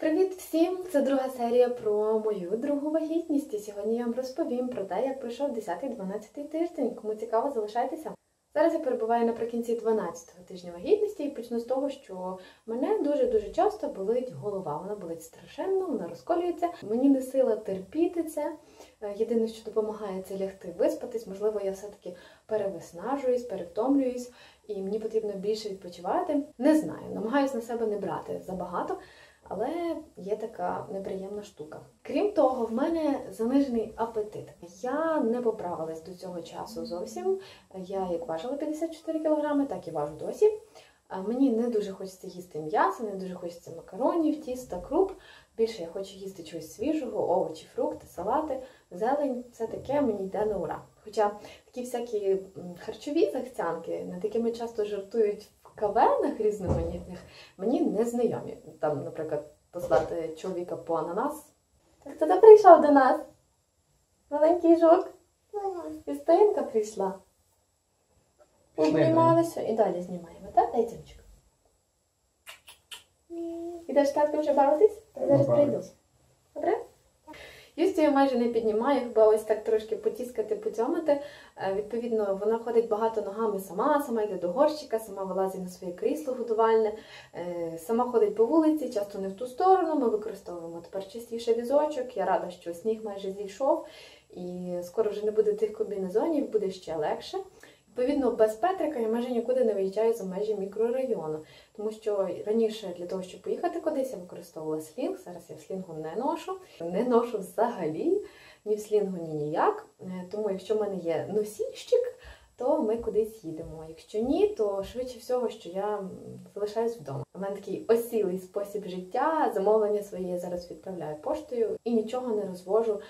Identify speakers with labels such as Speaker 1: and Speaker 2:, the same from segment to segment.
Speaker 1: Привіт всім! Це друга серія про мою другу вагітність. І сьогодні я вам розповім про те, як пройшов 10-12 тиждень. Кому цікаво, залишайтеся. Зараз я перебуваю наприкінці 12-го тижня вагітності і почну з того, що мене дуже-дуже часто болить голова. Вона болить страшенно, вона розколюється. Мені не сила терпіти це. Е, Єдине, що допомагає, це лягти виспатись. Можливо, я все-таки перевиснажуюсь, перевтомлююсь, і мені потрібно більше відпочивати. Не знаю, намагаюся на себе не брати забагато. Але є така неприємна штука. Крім того, в мене занижений апетит. Я не поправилась до цього часу зовсім. Я як важила 54 кг, так і важу досі. Мені не дуже хочеться їсти м'ясо, не дуже хочеться макаронів, тіста, круп. Більше я хочу їсти чогось свіжого, овочі, фрукти, салати, зелень. Це таке мені йде на ура. Хоча такі всякі харчові захцянки, над якими часто жартують в кавенах різноманітних, мені не знайомі. Там, наприклад, послати чоловіка по ананас. Так хто ти прийшов до нас? Маленький жук? Істинка прийшла. Обнімалися і далі знімаємо, так? Дай цінчик. Ідеш з татком вже бавитись? Я зараз
Speaker 2: Ну,
Speaker 1: прийду. Юстю я майже не піднімаю, хіба ось так трошки потіскати, потьомити. Е, Відповідно, вона ходить багато ногами сама, сама йде до горщика, сама вилазить на своє крісло годувальне, е, сама ходить по вулиці, часто не в ту сторону. Ми використовуємо тепер частіше візочок. Я рада, що сніг майже зійшов, і скоро вже не буде тих комбінезонів, буде ще легше. Відповідно, без Петрика я майже нікуди не виїжджаю за межі мікрорайону, тому що раніше для того, щоб поїхати кудись, я використовувала слінг. Зараз я в слінгу не ношу, не ношу взагалі ні в слінгу, ні ніяк. Е, Тому, якщо в мене є носійщик, то ми кудись їдемо. Якщо ні, то швидше всього, що я залишаюсь вдома. У мене такий осілий спосіб життя. Замовлення своє зараз відправляю поштою і нічого не розвожу.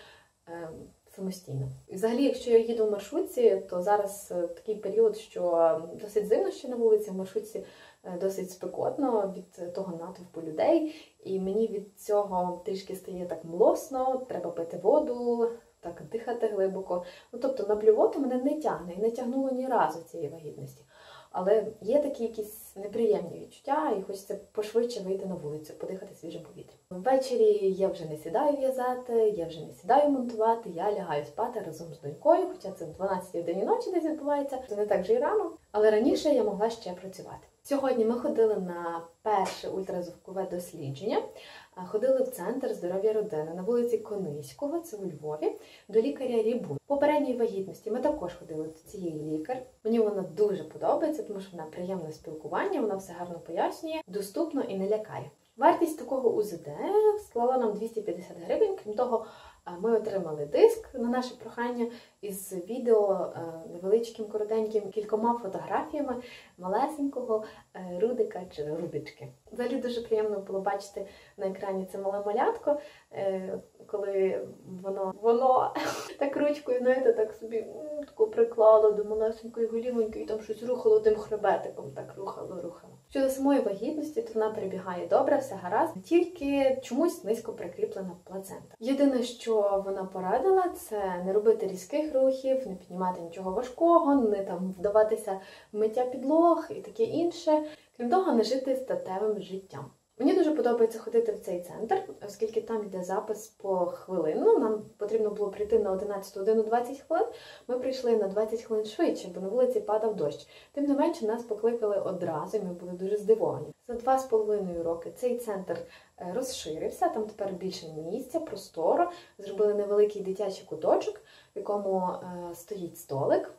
Speaker 1: Самостійно. І взагалі, якщо я їду в маршрутці, то зараз е, такий період, що е, досить зимно ще на вулиці, в маршрутці е, досить спекотно від того натовпу людей. І мені від цього трішки стає так млосно, треба пити воду, так дихати глибоко. Ну тобто на блювоту мене не тягне і не тягнуло ні разу цієї вагітності. Але є такі якісь неприємні відчуття, і хочеться пошвидше вийти на вулицю, подихати свіжим повітрям. Ввечері я вже не сідаю в'язати, я вже не сідаю монтувати, я лягаю спати разом з донькою, хоча це в 12 годині ночі десь відбувається, це не так вже й рано. Але раніше я могла ще працювати. Сьогодні ми ходили на перше ультразвукове дослідження. Ходили в центр здоров'я родини на вулиці Кониського, це у Львові, до лікаря Рібун. Попередньої вагітності ми також ходили до цієї лікар. Мені вона дуже подобається, тому що вона приємне спілкування, вона все гарно пояснює, доступно і не лякає. Вартість такого УЗД склала нам 250 гривень. Крім того, ми отримали диск на наше прохання із відео невеличким, коротеньким, кількома фотографіями малесенького е, Рудика чи Рудички. Взагалі дуже приємно було бачити на екрані це мале малятко, е, коли воно воно так ручкою, знаєте, так собі таку приклало до малесенької голівоньки і там щось рухало тим хребетиком, так рухало, рухало. Щодо самої вагітності, то вона перебігає добре, все гаразд, тільки чомусь низько прикріплена плацента. Єдине, що вона порадила, це не робити різких рухів, не піднімати нічого важкого, не там вдаватися в миття підлог і таке інше. Крім того, не жити статевим життям. Мені дуже подобається ходити в цей центр, оскільки там йде запис по хвилину. Нам потрібно було прийти на 11 годину 20 хвилин. Ми прийшли на 20 хвилин швидше, бо на вулиці падав дощ. Тим не менше, нас покликали одразу, і ми були дуже здивовані. За два з половиною роки цей центр е, розширився. Там тепер більше місця, просторо. Зробили невеликий дитячий куточок, в якому е, стоїть столик.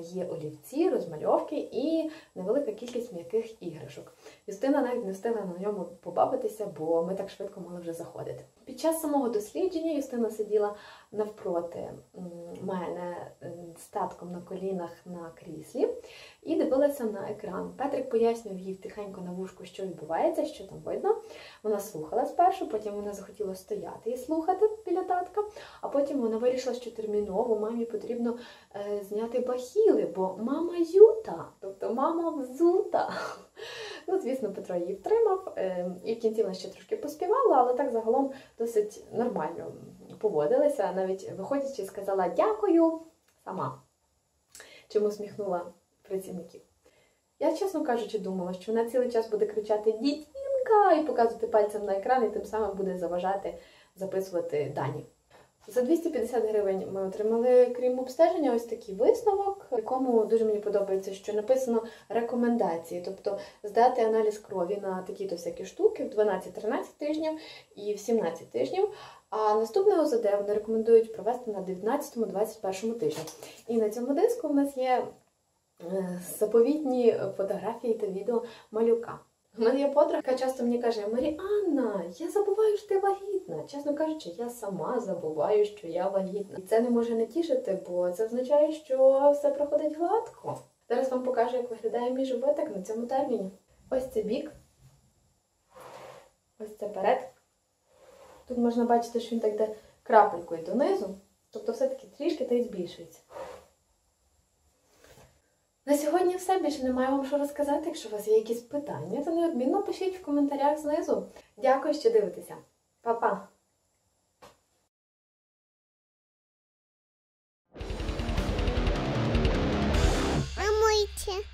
Speaker 1: Є олівці, розмальовки і невелика кількість м'яких іграшок. Юстина навіть не встигла на ньому побавитися, бо ми так швидко мали вже заходити. Під час самого дослідження Юстина сиділа навпроти мене з татком на колінах на кріслі і дивилася на екран. Петрик пояснював їй тихенько на вушку, що відбувається, що там видно. Вона слухала спершу, потім вона захотіла стояти і слухати біля татка, а потім вона вирішила, що терміново мамі потрібно е, зняти бахіли, бо мама юта, тобто мама взута. Ну, звісно, Петро її втримав, е, і в кінці вона ще трошки поспівала, але так загалом досить нормально поводилася. Навіть виходячи, сказала дякую сама, чим усміхнула працівників. Я, чесно кажучи, думала, що вона цілий час буде кричати Дітінка, і показувати пальцем на екран, і тим самим буде заважати записувати дані. За 250 гривень ми отримали, крім обстеження, ось такий висновок, в якому дуже мені подобається, що написано рекомендації, тобто здати аналіз крові на такі-то всякі штуки в 12-13 тижнів і в 17 тижнів. А наступне ОЗД вони рекомендують провести на 19-21 тижні. І на цьому диску в нас є е, заповітні фотографії та відео малюка. У мене є подруга, яка часто мені каже: Маріанна, я забуваю, що ти вагітна. Чесно кажучи, я сама забуваю, що я вагітна. І це не може не тішити, бо це означає, що все проходить гладко. Зараз вам покажу, як виглядає мій животик на цьому терміні. Ось це бік. Ось це перед. Тут можна бачити, що він так йде крапелькою донизу. Тобто все-таки трішки та й збільшується. На сьогодні все більше не маю вам що розказати. Якщо у вас є якісь питання, то неодмінно пишіть в коментарях знизу. Дякую, що дивитеся. Па-па! Помойте.